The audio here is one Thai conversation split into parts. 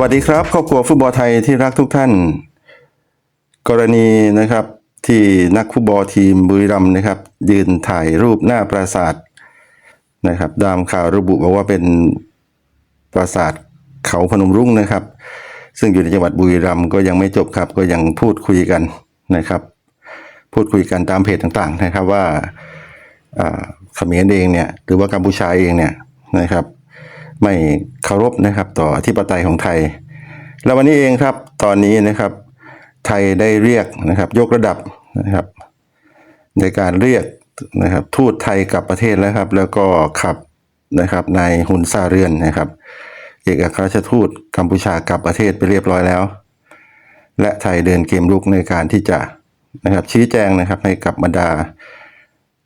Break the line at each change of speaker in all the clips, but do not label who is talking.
วัสดีครับ ครอบครัวฟุตบอลไทยที่รักทุกท่าน กรณีนะครับที่นักฟุตบอลทีมบุรีรัมย์นะครับ ยืนถ่ายรูปหน้าปราสาทนะครับตามข่าวระบุบอกว่าเป็นปราสาทเขาพนมรุ้งนะครับ ซึ่งอยู่ในจังหวัดบุรีรัมย์ก็ยังไม่จบครับ ก็ยังพูดคุยกันนะครับ พูดคุยกันตามเพจต่างๆนะครับว่าอ่าเขมรเองเนี่ยหรือว่ากัมพูชาเองเนี่ยนะครับ ไม่เคารพนะครับต่ออธิปไตยของไทย แล้ววันนี้เองครับตอนนี้นะครับ ไทยได้เรียกนะครับ ยกระดับนะครับ ในการเรียกนะครับ ทูตไทยกลับประเทศแล้วครับ แล้วก็ขับนะครับนายหุนซาเรือนนะครับ เอกอัครราชทูตกัมพูชากลับประเทศไปเรียบร้อยแล้ว และไทยเดินเกมลุกในการที่จะนะครับชี้แจงนะครับให้กับบรรดา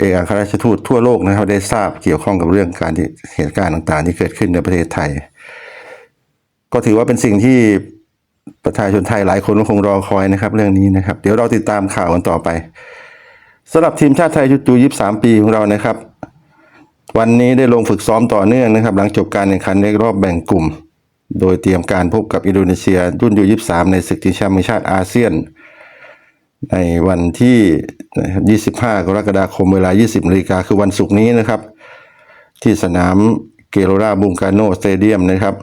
เอกอัครราชทูตทั่วโลกนะครับได้ทราบเกี่ยวข้องกับเรื่องการที่เหตุการณ์ต่างๆ ที่เกิดขึ้นในประเทศไทย ก็ถือว่าเป็นสิ่งที่ประชาชนไทยหลายคนก็คงรอคอยนะครับ เรื่องนี้นะครับ เดี๋ยวเราติดตามข่าวกันต่อไปสำหรับทีมชาติไทยชุดยูยี่สามปีของเรานะครับ วันนี้ได้ลงฝึกซ้อมต่อเนื่องนะครับ หลังจบการแข่งขันในรอบแบ่งกลุ่ม โดยเตรียมการพบกับอินโดนีเซียรุ่นยูยี่สามในศึกชิงแชมป์ชาติอาเซียน ในวันที่นะครับ25 กรกฎาคมเวลา 20นาฬิกาคือวันศุกร์นี้นะครับ ที่สนามเกโรราบุงกาโนสเตเดียมนะครับ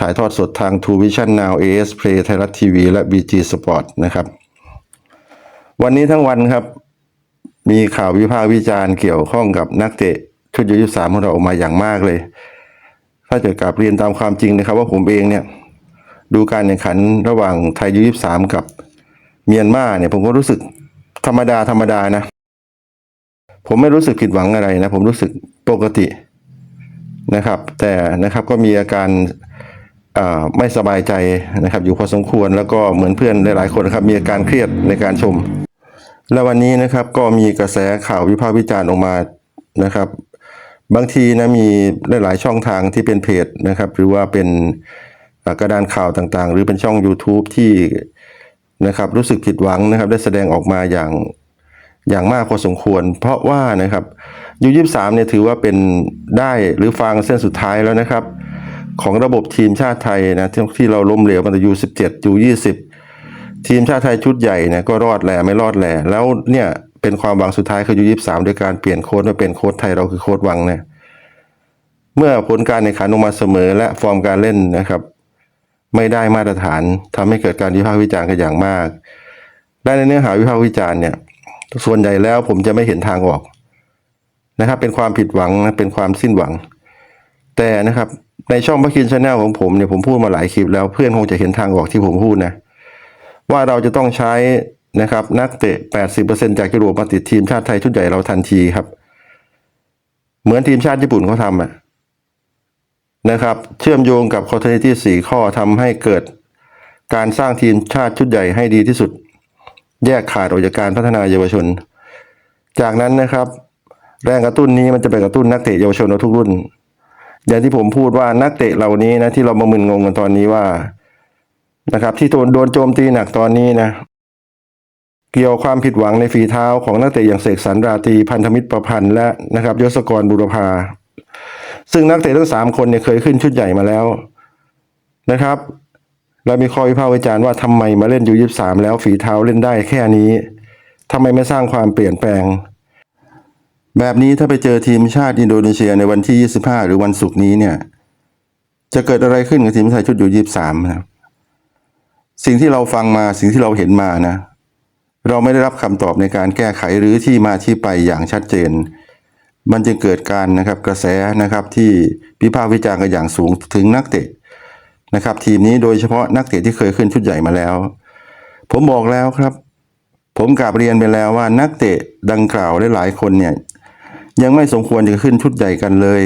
ถ่ายทอดสดทาง True Vision Now AS Play ไทยรัฐทีวีและ BG Sport นะครับ วันนี้ทั้งวันครับ มีข่าววิพากษ์วิจารณ์เกี่ยวข้องกับนักเตะชุดยูยี่สามของเราออกมาอย่างมากเลย ถ้าจะกลับเรียนตามความจริงนะครับ ว่าผมเองเนี่ย ดูการแข่งขันระหว่างไทยยูยี่สามกับ เมียนมาเนี่ยผมก็รู้สึกธรรมดาธรรมดานะ ผมไม่รู้สึกผิดหวังอะไรนะ ผมรู้สึกปกตินะครับ แต่นะครับก็มีอาการไม่สบายใจนะครับ อยู่พอสมควรแล้วก็เหมือนเพื่อนหลายๆคนนะครับ มีอาการเครียดในการชม และวันนี้นะครับก็มีกระแสข่าววิพากษ์วิจารณ์ออกมานะครับ บางทีนะมีหลายๆช่องทางที่เป็นเพจนะครับ หรือว่าเป็นกระดานข่าวต่างๆ หรือเป็นช่อง YouTube ที่ นะครับ รู้สึกผิดหวังนะครับ ได้แสดงออกมาอย่างอย่างมากพอสมควร เพราะว่านะครับยูยี่สามเนี่ยถือว่าเป็นได้หรือฟางเส้นสุดท้ายแล้วนะครับ ของระบบทีมชาติไทยนะที่ที่เราล้มเหลวมาตั้งแต่ยูสิบเจ็ดยูยี่สิบทีมชาติไทยชุดใหญ่เนี่ยก็รอดแหล่ไม่รอดแหล่แล้วเนี่ยเป็นความหวังสุดท้ายคือยูยี่สามโดยการเปลี่ยนโค้ดมาเป็นโค้ดไทยเราคือโค้ดวังเนี่ยเมื่อผลการแข่งขันออกมาเสมอและฟอร์มการเล่นนะครับ ไม่ได้มาตรฐานทำให้เกิดการวิพากษ์วิจารณ์กันอย่างมากได้ในเนื้อหาวิพากษ์วิจารณ์เนี่ย ส่วนใหญ่แล้วผมจะไม่เห็นทางออกนะครับ เป็นความผิดหวังนะเป็นความสิ้นหวัง แต่นะครับในช่องพักคินชาแนลของผมเนี่ยผมพูดมาหลายคลิปแล้วเพื่อนคงจะเห็นทางออกที่ผมพูดนะ ว่าเราจะต้องใช้นะครับนักเตะ 80%จากยุโรปมาติดทีมชาติไทยชุดใหญ่เราทันทีครับ เหมือนทีมชาติญี่ปุ่นเขาทำอะ นะครับ เชื่อมโยงกับ continuity 4ข้อทำให้เกิดการสร้างทีมชาติชุดใหญ่ให้ดีที่สุด แยกขาดออกจากการพัฒนาเยาวชน จากนั้นนะครับ แรงกระตุ้นนี้มันจะไปกระตุ้นนักเตะเยาวชนทุกรุ่น อย่างที่ผมพูดว่านักเตะเหล่านี้นะที่เรามามึนงงกันตอนนี้ว่านะครับที่โดนโดนโจมตีหนักตอนนี้นะเกี่ยวความผิดหวังในฝีเท้าของนักเตะอย่างเสกสรรราตีพันธมิตรประพันธ์และนะครับยศกรบุรพา ซึ่งนักเตะทั้งสามคนเนี่ยเคยขึ้นชุดใหญ่มาแล้วนะครับเรามีข้อวิพากษ์วิจารณ์ว่าทำไมมาเล่นยูยี่สามแล้วฝีเท้าเล่นได้แค่นี้ทำไมไม่สร้างความเปลี่ยนแปลง แบบนี้ถ้าไปเจอทีมชาติอินโดนีเซียในวันที่ 25 หรือวันศุกร์นี้เนี่ยจะเกิดอะไรขึ้นกับทีมไทยชุดยูยี่สามนะครับสิ่งที่เราฟังมาสิ่งที่เราเห็นมานะ เราไม่ได้รับคำตอบในการแก้ไขหรือที่มาที่ไปอย่างชัดเจน มันจึงเกิดการนะครับกระแสนะครับที่พิพากษ์วิจารณ์กันอย่างสูงถึงนักเตะนะครับ ทีมนี้โดยเฉพาะนักเตะที่เคยขึ้นชุดใหญ่มาแล้ว ผมบอกแล้วครับ ผมกลับเรียนไปแล้วว่านักเตะดังกล่าวหลายๆคนเนี่ยยังไม่สมควรจะขึ้นชุดใหญ่กันเลย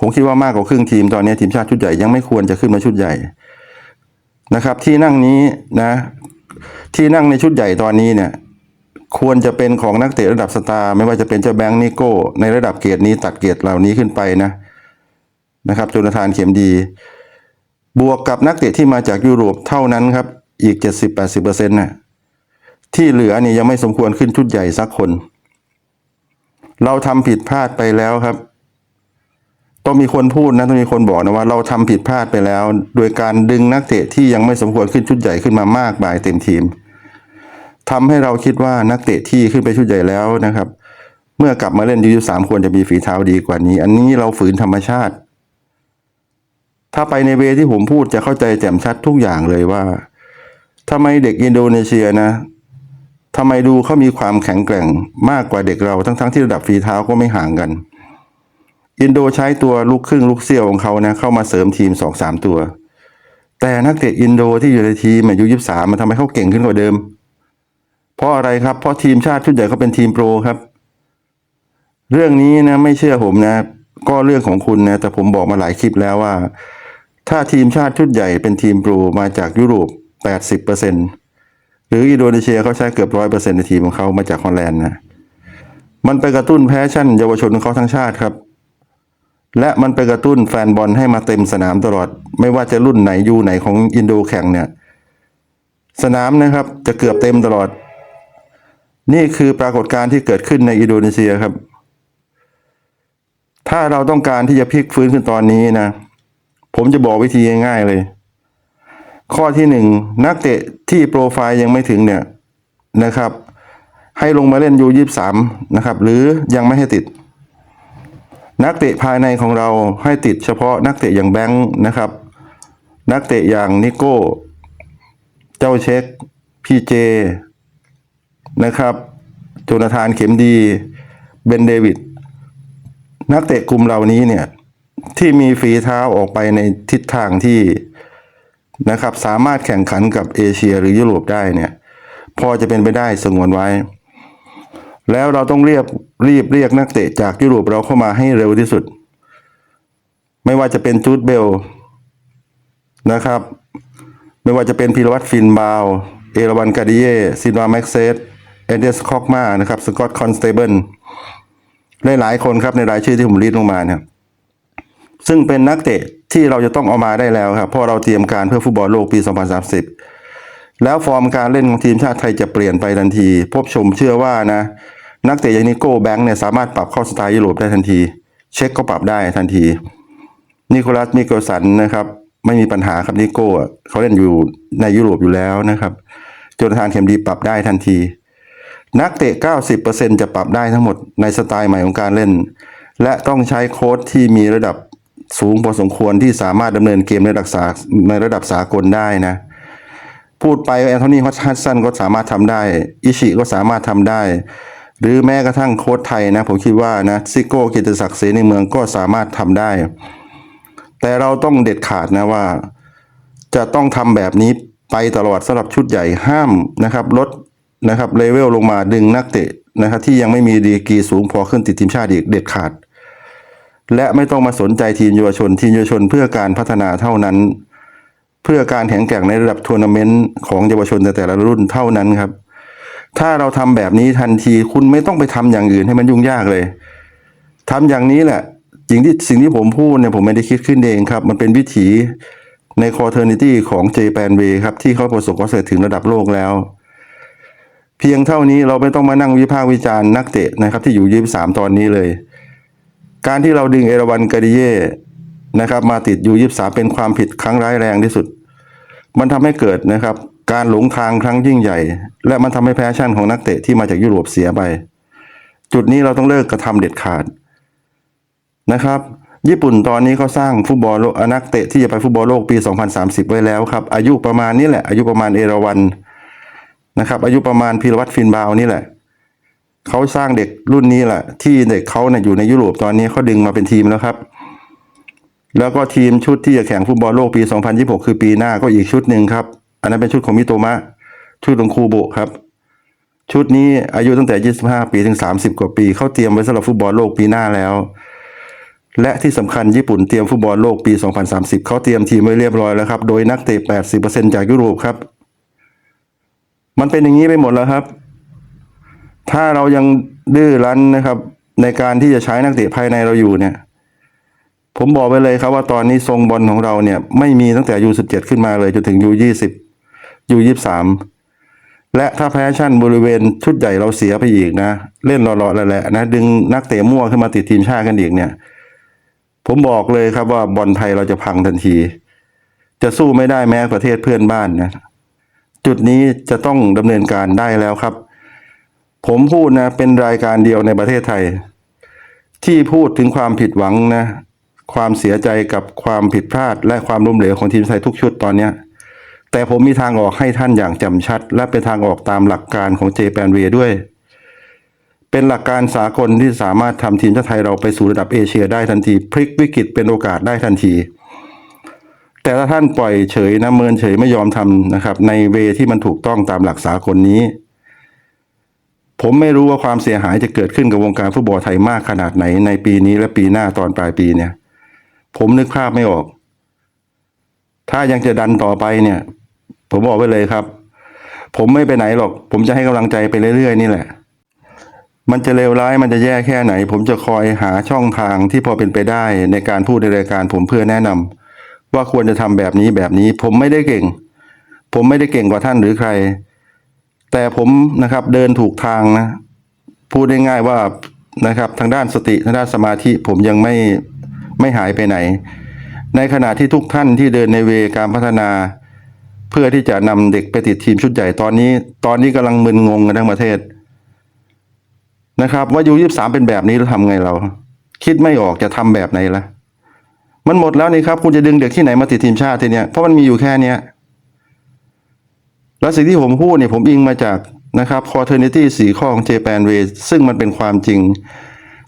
ผมคิดว่ามากกว่าครึ่งทีมตอนนี้ทีมชาติชุดใหญ่ยังไม่ควรจะขึ้นมาชุดใหญ่นะครับ ที่นั่งนี้นะ ที่นั่งในชุดใหญ่ตอนนี้เนี่ย ควรจะเป็นของนักเตะระดับสตาร์ไม่ว่าจะเป็นเจ้าแบงค์นิโก้ ในระดับเกียรดนี้ตัดเกียรดเหล่านี้ขึ้นไปนะนะครับจนาธานเข็มดี บวกกับนักเตะที่มาจากยุโรปเท่านั้นครับ อีก 70-80%นะที่เหลือนี่ยังไม่สมควรขึ้นชุดใหญ่สักคน เราทำผิดพลาดไปแล้วครับ ต้องมีคนพูดนะต้องมีคนบอกนะว่าเราทำผิดพลาดไปแล้ว โดยการดึงนักเตะที่ยังไม่สมควรขึ้นชุดใหญ่ขึ้นมามากมายเต็มทีม ทำให้เราคิดว่านักเตะที่ขึ้นไปชุดใหญ่แล้วนะครับ เมื่อกลับมาเล่นยูสามควรจะมีฝีเท้าดีกว่านี้ อันนี้เราฝืนธรรมชาติ ถ้าไปในเวที่ผมพูดจะเข้าใจแจ่มชัดทุกอย่างเลยว่าทำไมเด็กอินโดนีเซียนะทำไมดูเขามีความแข็งแกร่งมากกว่าเด็กเราทั้งๆที่ระดับฝีเท้าก็ไม่ห่างกัน อินโดใช้ตัวลูกครึ่งลูกเซี่ยวของเขานะเข้ามาเสริมทีมสองสามตัว แต่นักเตะอินโดที่อยู่ในทีมอายุยี่สามมันทำให้เขาเก่งขึ้นกว่าเดิม เพราะอะไรครับ เพราะทีมชาติชุดใหญ่เขาเป็นทีมโปรครับ เรื่องนี้นะไม่เชื่อผมนะ ก็เรื่องของคุณนะ แต่ผมบอกมาหลายคลิปแล้วว่า ถ้าทีมชาติชุดใหญ่เป็นทีมโปรมาจากยุโรป 80%หรืออินโดนีเซียเขาใช้เกือบร้อยเปอร์เซ็นต์ในทีมของเขามาจากฮอลแลนด์นะมันไปกระตุ้นแพชชั่นเยาวชนของเขาทั้งชาติครับ และมันไปกระตุ้นแฟนบอลให้มาเต็มสนามตลอด ไม่ว่าจะรุ่นไหนยูไหนของอินโดแข่งเนี่ย สนามนะครับจะเกือบเต็มตลอด นี่คือปรากฏการณ์ที่เกิดขึ้นในอินโดนีเซียครับ ถ้าเราต้องการที่จะพลิกฟื้นขึ้นตอนนี้นะ ผมจะบอกวิธีง่ายๆเลย ข้อที่หนึ่งนักเตะที่โปรไฟล์ยังไม่ถึงเนี่ยนะครับ ให้ลงมาเล่นยูยี่สามนะครับ หรือยังไม่ให้ติด นักเตะภายในของเราให้ติดเฉพาะนักเตะอย่างแบงค์นะครับ นักเตะอย่างนิโก้ เจ้าเช็คพีเจ นะครับโจนาธานเข็มดีเบนเดวิดนักเตะกลุ่มเหล่านี้เนี่ยที่มีฝีเท้าออกไปในทิศทางที่นะครับสามารถแข่งขันกับเอเชียหรือยุโรปได้เนี่ยพอจะเป็นไปได้สงวนไว้ แล้วเราต้องเรียบรีบเรียกนักเตะจากยุโรปเราเข้ามาให้เร็วที่สุด ไม่ว่าจะเป็นจูดเบลนะครับ ไม่ว่าจะเป็นพีรวัตรฟินบาว เอราวันกาดิเยซินวาแม็กเซส เอเดสคอกมานะครับสกอตคอนสเตเบิลหลายๆคนครับในรายชื่อที่ผมรีดลงมาเนี่ยซึ่งเป็นนักเตะที่เราจะต้องเอามาได้แล้วครับเพราะเราเตรียมการเพื่อฟุตบอลโลกปี 2030 แล้วฟอร์มการเล่นของทีมชาติไทยจะเปลี่ยนไปทันที พบชมเชื่อว่านะ นักเตะอย่างนิโก้แบงค์เนี่ยสามารถปรับเข้าสไตล์ยุโรปได้ทันที เช็คก็ปรับได้ทันทีนิโคลัสมิเกลสันนะครับไม่มีปัญหาครับนิโก้เขาเล่นอยู่ในยุโรปอยู่แล้วนะครับโจนาธานเข็มดีปรับได้ทันที นักเตะ 90%จะปรับได้ทั้งหมดในสไตล์ใหม่ของการเล่น และต้องใช้โค้ชที่มีระดับสูงพอสมควรที่สามารถดำเนินเกมในระดับสาในระดับสากลได้นะ พูดไปแอนโทนีฮัตสันก็สามารถทำได้ อิชิก็สามารถทำได้ หรือแม้กระทั่งโค้ชไทยนะ ผมคิดว่านะซิโก้กิตติศักดิ์เสนีเมืองก็สามารถทำได้ แต่เราต้องเด็ดขาดนะว่า จะต้องทำแบบนี้ไปตลอดสำหรับชุดใหญ่ห้ามนะครับลด นะครับเลเวลลงมาดึงนักเตะนะครับที่ยังไม่มีดีกีสูงพอขึ้นติดทีมชาติอีกเด็ดขาด และไม่ต้องมาสนใจทีมเยาวชน ทีมเยาวชนเพื่อการพัฒนาเท่านั้น เพื่อการแข่งแกร่งในระดับทัวร์นาเมนต์ของเยาวชนในแต่ละรุ่นเท่านั้นครับ ถ้าเราทำแบบนี้ทันทีคุณไม่ต้องไปทำอย่างอื่นให้มันยุ่งยากเลยทำอย่างนี้แหละสิ่งที่สิ่งที่ผมพูดเนี่ยผมไม่ได้คิดขึ้นเองครับ มันเป็นวิถีในคอเทอร์นิตี้ของเจแปนเวครับที่เขาประสบความสำเร็จถึงระดับโลกแล้ว เพียงเท่านี้เราไม่ต้องมานั่งวิพากษ์วิจารณ์นักเตะนะครับ ที่อยู่ยี่สามตอนนี้เลย การที่เราดึงเอราวันกาดิเย่นะครับ มาติดอยู่ยี่สามเป็นความผิดครั้งร้ายแรงที่สุด มันทำให้เกิดนะครับ การหลงทางครั้งยิ่งใหญ่ และมันทำให้แพชชั่นของนักเตะที่มาจากยุโรปเสียไป จุดนี้เราต้องเลิกกระทำเด็ดขาดนะครับญี่ปุ่นตอนนี้เขาสร้างฟุตบอลโลกนักเตะที่จะไปฟุตบอลโลกปี 2030 ไว้แล้วครับ อายุประมาณนี้แหละ อายุประมาณเอราวัน นะครับ อายุประมาณพีรวัตรฟินบาวนี่แหละ เขาสร้างเด็กรุ่นนี้แหละ ที่เด็กเขาเนี่ยอยู่ในยุโรปตอนนี้เขาดึงมาเป็นทีมแล้วครับ แล้วก็ทีมชุดที่จะแข่งฟุตบอลโลกปี 2026 คือปีหน้าก็อีกชุดหนึ่งครับ อันนั้นเป็นชุดของมิโตมะชุดของคูโบะครับ ชุดนี้อายุตั้งแต่ 25 ปีถึง 30 กว่าปีเขาเตรียมไว้สำหรับฟุตบอลโลกปีหน้าแล้วและที่สำคัญญี่ปุ่นเตรียมฟุตบอลโลกปี 2030 เขาเตรียมทีมไว้เรียบร้อยแล้วครับ โดยนักเตะ 80%จากยุโรปครับ มันเป็นอย่างนี้ไปหมดแล้วครับ ถ้าเรายังดื้อรั้นนะครับ ในการที่จะใช้นักเตะภายในเราอยู่เนี่ย ผมบอกไปเลยครับว่าตอนนี้ทรงบอลของเราเนี่ย ไม่มีตั้งแต่ยูสิบเจ็ดขึ้นมาเลยจนถึงยูยี่สิบยูยี่สามและถ้าแพชชั่นบริเวณชุดใหญ่เราเสียไปอีกนะ เล่นหล่อๆแล้วแหละนะ ดึงนักเตะมั่วขึ้นมาติดทีมชาติกันอีกเนี่ย ผมบอกเลยครับว่าบอลไทยเราจะพังทันที จะสู้ไม่ได้แม้ประเทศเพื่อนบ้านนะ จุดนี้จะต้องดำเนินการได้แล้วครับ ผมพูดนะเป็นรายการเดียวในประเทศไทย ที่พูดถึงความผิดหวังนะความเสียใจกับความผิดพลาด และความล้มเหลวของทีมไทยทุกชุดตอนเนี้แต่ผมมีทางออกให้ท่านอย่างจำชัด และเป็นทางออกตามหลักการของเจแปนเวด้วย เป็นหลักการสากลที่สามารถทำทีมชาติไทยเราไปสู่ระดับเอเชียได้ทันที พลิกวิกฤตเป็นโอกาสได้ทันที แต่ถ้าท่านปล่อยเฉยนะเมินเฉยไม่ยอมทำนะครับ ในเวที่มันถูกต้องตามหลักสากลนี้ ผมไม่รู้ว่าความเสียหายจะเกิดขึ้นกับวงการฟุตบอลไทยมากขนาดไหน ในปีนี้และปีหน้าตอนปลายปีเนี่ย ผมนึกภาพไม่ออก ถ้ายังจะดันต่อไปเนี่ย ผมบอกไว้เลยครับ ผมไม่ไปไหนหรอก ผมจะให้กำลังใจไปเรื่อยๆนี่แหละมันจะเลวร้ายมันจะแย่แค่ไหน ผมจะคอยหาช่องทางที่พอเป็นไปได้ในการพูดในรายการผมเพื่อแนะนำ ว่าควรจะทำแบบนี้แบบนี้ ผมไม่ได้เก่ง ผมไม่ได้เก่งกว่าท่านหรือใคร แต่ผมนะครับเดินถูกทางนะพูดได้ง่ายว่านะครับ ทางด้านสติทางด้านสมาธิผมยังไม่ไม่หายไปไหน ในขณะที่ทุกท่านที่เดินในเวการพัฒนา เพื่อที่จะนำเด็กไปติดทีมชุดใหญ่ตอนนี้ ตอนนี้กำลังมึนงงกันทั้งประเทศนะครับ ว่ายูยี่สามเป็นแบบนี้เราทำไงเรา คิดไม่ออกจะทำแบบไหนล่ะ มันหมดแล้วนี่ครับ คุณจะดึงเด็กที่ไหนมาติดทีมชาติทีเนี้ยเพราะมันมีอยู่แค่เนี้ยแล้วสิ่งที่ผมพูดเนี่ยผมอิงมาจากนะครับ c o r t e r n i t y สี่ข้อของ Japan Way ซึ่งมันเป็นความจริง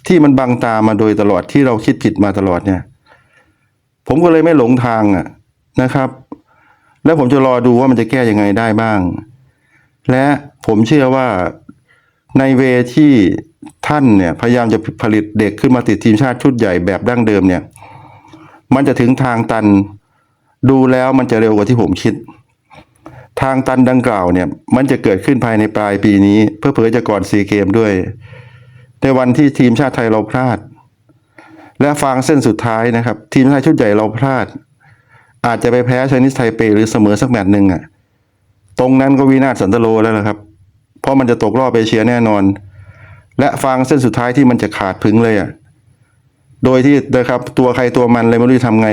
ที่มันบังตามาโดยตลอดที่เราคิดผิดมาตลอดเนี่ย ผมก็เลยไม่หลงทางอะนะครับ แล้วผมจะรอดูว่ามันจะแก้ยังไงได้บ้าง และผมเชื่อว่าในเวที่ท่านเนี่ยพยายามจะผลิตเด็กขึ้นมาติดทีมชาติชุดใหญ่แบบดั้งเดิมเนี่ย มันจะถึงทางตัน ดูแล้วมันจะเร็วกว่าที่ผมคิด ทางตันดังกล่าวเนี่ย มันจะเกิดขึ้นภายในปลายปีนี้ เพื่อเผยจะก่อนซีเกมด้วย ในวันที่ทีมชาติไทยเราพลาด และฟางเส้นสุดท้ายนะครับ ทีมชาติชุดใหญ่เราพลาด อาจจะไปแพ้ชนิสไทเปหรือเสมอสักแมตช์หนึ่งอะตรงนั้นก็วินาศสันตโลแล้วนะครับ เพราะมันจะตกรอบเอเชียแน่นอน และฟางเส้นสุดท้ายที่มันจะขาดพึงเลยอะ โดยที่นะครับตัวใครตัวมันเลยไม่รู้จะทำไง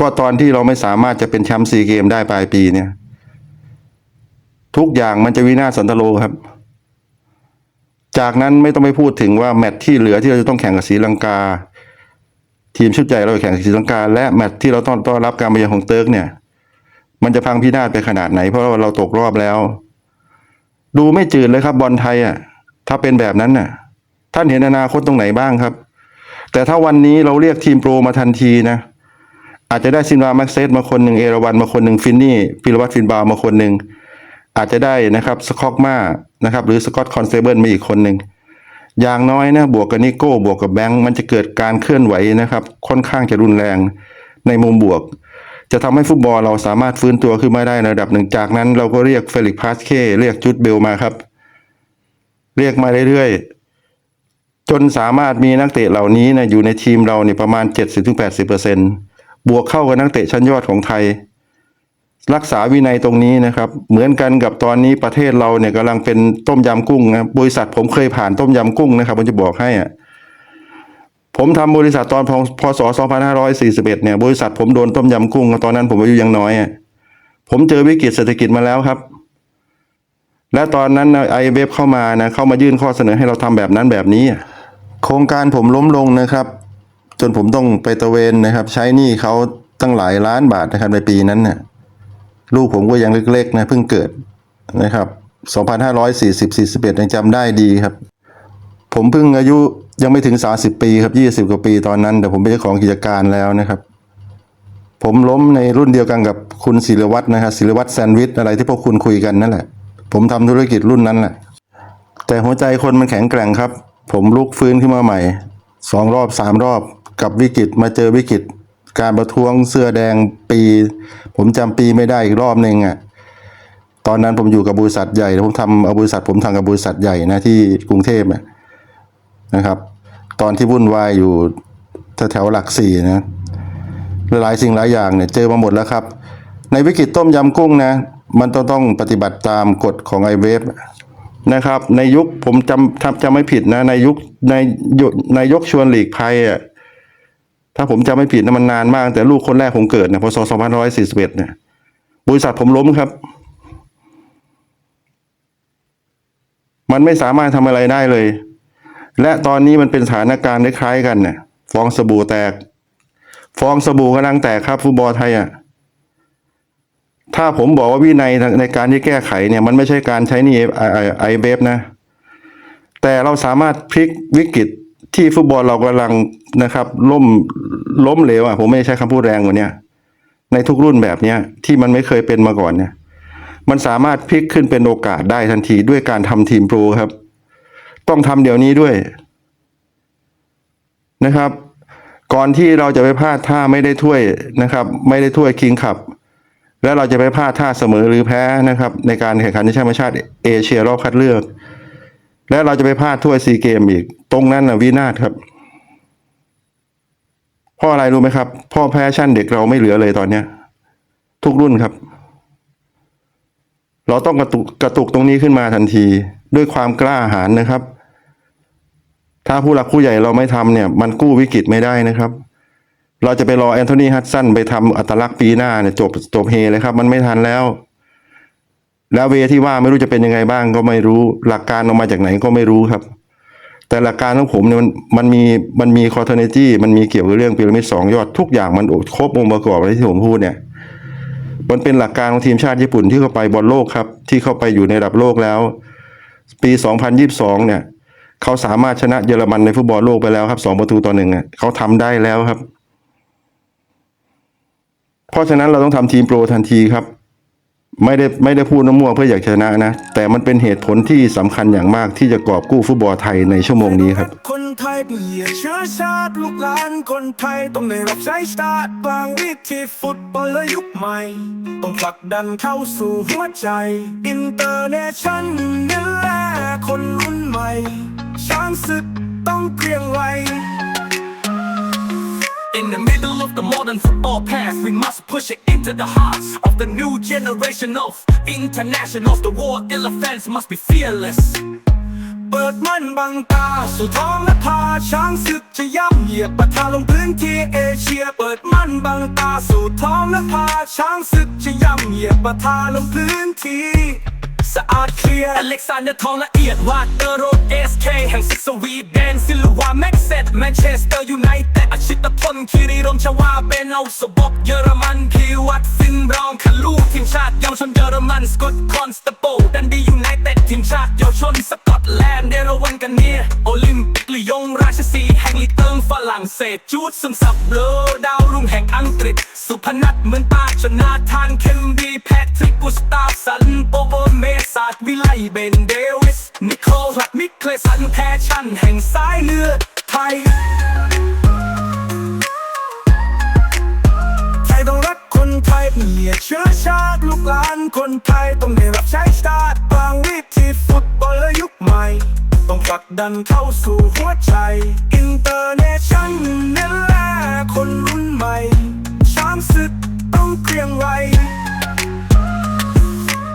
ก็ตอนที่เราไม่สามารถจะเป็นแชมป์ซีเกมได้ปลายปีเนี่ย ทุกอย่างมันจะวินาศสันตโลครับ จากนั้นไม่ต้องไปพูดถึงว่าแมตช์ที่เหลือที่เราจะต้องแข่งกับศรีลังกา ทีมชุดใหญ่เราแข่งกับศรีลังกา และแมตช์ที่เราต้องต้อนรับการมาเยือนของเติร์กเนี่ย มันจะพังพินาศไปขนาดไหน เพราะว่าเราตกรอบแล้ว ดูไม่จืดเลยครับบอลไทยอะถ้าเป็นแบบนั้นน่ะ ท่านเห็นอนาคตตรงไหนบ้างครับ แต่ถ้าวันนี้เราเรียกทีมโปรมาทันทีนะ อาจจะได้ซินวาแม็กเซสมาคนหนึ่งเอราวันมาคนหนึ่งฟินนี่พิรวัตรฟินบาวมาคนหนึ่งอาจจะได้นะครับสกอกมานะครับหรือสกอตคอนเซเบิลมาอีกคนหนึ่งอย่างน้อยนะบวกกับนิโก้บวกกับแบงค์มันจะเกิดการเคลื่อนไหวนะครับ ค่อนข้างจะรุนแรงในมุมบวก จะทำให้ฟุตบอลเราสามารถฟื้นตัวขึ้นมาได้ในระดับหนึ่งจากนั้น เราก็เรียกเฟลิกพาสเคเรียกจุดเบลมาครับ เรียกมาเรื่อยๆ จนสามารถมีนักเตะเหล่านี้นะอยู่ในทีมเราเนี่ยประมาณ 70-80%บวกเข้ากับนักเตะชั้นยอดของไทย รักษาวินัยตรงนี้นะครับ เหมือนกันกับตอนนี้ประเทศเราเนี่ยกำลังเป็นต้มยำกุ้งนะบริษัทผมเคยผ่านต้มยำกุ้งนะครับผมจะบอกให้อะผมทำบริษัทตอนพศ 2541 เนี่ย บริษัทผมโดนต้มยำกุ้ง ตอนนั้นผมอายุยังน้อย ผมเจอวิกฤตเศรษฐกิจมาแล้วครับ และตอนนั้นไอเวฟเข้ามานะ เข้ามายื่นข้อเสนอให้เราทำแบบนั้นแบบนี้ โครงการผมล้มลงนะครับ จนผมต้องไปตะเวนนะครับ ใช้หนี้เขาตั้งหลายล้านบาทนะครับในปีนั้นเนี่ยลูกผมก็ยังเล็กๆนะเพิ่งเกิดนะครับ 2540 41ยังจำได้ดีครับ ผมเพิ่งอายุยังไม่ถึง 30 ปีครับ 20 กว่าปีตอนนั้น แต่ผมเป็นเจ้าของกิจการแล้วนะครับ ผมล้มในรุ่นเดียวกันกับคุณศิรวัตรนะครับศิรวัตรแซนด์วิชอะไรที่พวกคุณคุยกันนั่นแหละ ผมทำธุรกิจรุ่นนั้นแหละ แต่หัวใจคนมันแข็งแกร่งครับ ผมลุกฟื้นขึ้นมาใหม่สองรอบสามรอบกับวิกฤตมาเจอวิกฤต การประท้วงเสื้อแดงปี ผมจำปีไม่ได้อีกรอบหนึ่งอะตอนนั้นผมอยู่กับบริษัทใหญ่ผมทำเอาบริษัทผมทำกับบริษัทใหญ่นะที่กรุงเทพนะครับ ตอนที่วุ่นวายอยู่แถวหลักสี่นะหลายสิ่งหลายอย่างเนี่ยเจอมาหมดแล้วครับ ในวิกฤตต้มยำกุ้งนะ มันต้องต้องปฏิบัติตามกฎของไอเวฟ นะครับ ในยุคผมจำทำจำไม่ผิดนะ ในยุคในยุคในยกชวนหลีกภัยอะถ้าผมจำไม่ผิดนะมันนานมาก แต่ลูกคนแรกผมเกิดนะพศ2541เนี่ยบริษัทผมล้มครับ มันไม่สามารถทำอะไรได้เลย และตอนนี้มันเป็นสถานการณ์คล้ายกันเนี่ยฟองสบู่แตก ฟองสบู่กำลังแตกครับฟุตบอลไทยอะ ถ้าผมบอกว่าวินัยในการที่แก้ไขเนี่ย มันไม่ใช่การใช้นี่ไอเบฟนะ แต่เราสามารถพลิกวิกฤตที่ฟุตบอลเรากำลังนะครับ ล่มล้มเหลวอะผมไม่ใช้คำพูดแรงกว่านี้ในทุกรุ่นแบบเนี้ยที่มันไม่เคยเป็นมาก่อนเนี่ย มันสามารถพลิกขึ้นเป็นโอกาสได้ทันทีด้วยการทำทีมโปรครับ ต้องทำเดี๋ยวนี้ด้วยนะครับ ก่อนที่เราจะไปพลาดท่าไม่ได้ถ้วยนะครับ ไม่ได้ถ้วยคิงคับ แล้วเราจะไปพลาดท่าเสมอหรือแพ้นะครับ ในการแข่งขันในแชมป์ชาติเอเชียรอบคัดเลือก และเราจะไปพลาดถ้วยซีเกมอีก ตรงนั้นนะวินาศครับเพ่ออะไรรู้ไหมครับพ่อแพชชั่นเด็กเราไม่เหลือเลยตอนเนี้ย ทุกรุ่นครับ เราต้องกระตุกกระตุกตรงนี้ขึ้นมาทันทีด้วยความกล้าหาญนะครับ ถ้าผู้หลักผู้ใหญ่เราไม่ทำเนี่ย มันกู้วิกฤตไม่ได้นะครับ เราจะไปรอแอนโทนีฮัตสันไปทำอัตลักษณ์ปีหน้าเนี่ยจบจบเฮเลยครับ มันไม่ทันแล้ว แล้วเวที่ว่าไม่รู้จะเป็นยังไงบ้างก็ไม่รู้หลักการออกมาจากไหนก็ไม่รู้ครับ แต่หลักการของผมเนี่ยมันมันมีมันมีคอร์เทเนจีมันมีเกี่ยวกับเรื่องพีระมิดสองยอดทุกอย่างมันครบองค์ประกอบอะไรที่ผมพูดเนี่ยมันเป็นหลักการของทีมชาติญี่ปุ่นที่เข้าไปบอลโลกครับ ที่เข้าไปอยู่ในระดับโลกแล้ว ปี 2022 เนี่ย เขาสามารถชนะเยอรมันในฟุตบอลโลกไปแล้วครับสองประตูต่อหนึ่งอะเขาทำได้แล้วครับ เพราะฉะนั้นเราต้องทำทีมโปรทันทีครับ ไม่ได้ไม่ได้พูดน้ำมั่วเพื่ออยากชนะนะ แต่มันเป็นเหตุผลที่สำคัญอย่างมากที่จะกอบกู้ฟุตบอลไทยในชั่วโมงนี้ครับ
คนไทยเปลี่ยนเชื้อชาติลูกหลานคนไทยต้องได้รับใช้ชาติบางวิธีฟุตบอลและยุคใหม่ ต้องผลักดันเข้าสู่หัวใจอินเตอร์เนชั่นนี่แหละคนรุ่นใหม่ช้างศึกต้องเกรียงไกร
In the middle of the modern football past, we must push it into the hearts of the new generation of internationals. The war elephants must be fearless.
เปิดมันบังตาสู่ท้องและพาช้างศึกจะย่ำเหยียบปะทะลงพื้นที่เอเชีย เปิดมันบังตาสู่ท้องและพาช้างศึกจะย่ำเหยียบปะทะลงพื้นที่ สะอาดเคลียร์
อเล็กซานเดอร์ทองละเอียดวาดเตอร์โรดเอสเคแห่งซิกสวีเดนซิลวาแม็กเซตแมนเชสเตอร์ยูไนเต็ดอาชิตพลคิริรมชวาเบนเอาสบกเยอรมันพีวัตฟินบรองคาลูทีมชาติเยาวชนเยอรมันสกอตคอนสตาโปดันดียูไนเต็ดทีมชาติเยาวชนสกอตแลนด์เดรวันกันเนียโอลิมปิกลียงราชสีแห่งลีเติงฝรั่งเศสจูดซึมซับเบลอดาวรุ่งแห่งอังกฤษ สุพนัทเหมือนตาชนาทานเคมบีแพทริกกุสตาฟสันโปโบเม สาดวิไลเบนเดวิส นิโคลัดมิเคลสันแพชชั่นแห่งสายเลือดไทย
ไทยต้องรักคนไทยเปลี่ยเชื้อชาติลูกหลานคนไทยต้องได้รับใช้ชาติบางวิธีฟุตบอลและยุคใหม่ ต้องผลักดันเข้าสู่หัวใจ อินเตอร์เนชั่นนี่แลคนรุ่นใหม่ ช้างศึกต้องเกรียงไกร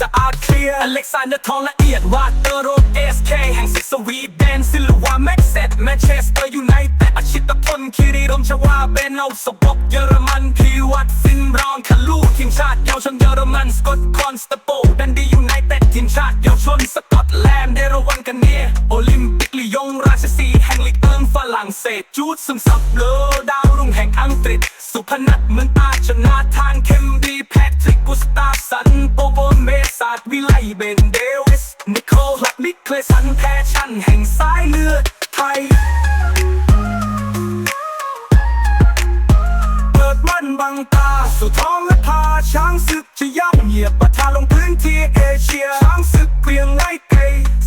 สะอาดเคลียร์
อเล็กซานเดอร์ทองละเอียดวาดเตอร์โรเอสเคแห่งซิสวีเดนซิลวาแม็กเซตแมนเชสเตอร์ยูไนเต็ดอาชิตพลคิริรมชวาเบนเอาสบกเยอรมันพีวัตฟินรองคาลูทีมชาติเยาวชนเยอรมันสกอตคอนสตโปดันดียูไนเต็ดทีมชาติเยาวชนสกอตแลนด์เดรวันกันเนียโอลิมปิกลียงราชสีแห่งลีกเอิงฝรั่งเศสจูดซึมซับเลอดาวรุ่งแห่งอังกฤษ สุพนัทเหมือนตาชนาทานเคมบีแพ กุสตาสันโปโบเมสาดวิไลเบนเดวิสนิโคลัดมิกเคลสันแพชชั่นแห่งสายเลือดไทย
เปิดมันบังตาสู่ท้องและพาช้างศึกจะย่ำเหยียบปะทะลงพื้นที่เอเชียช้างศึกเกรียงไกร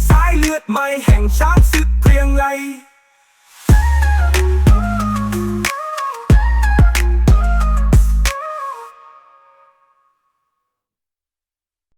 สายเลือดใหม่แห่งช้างศึกเกรียงไกร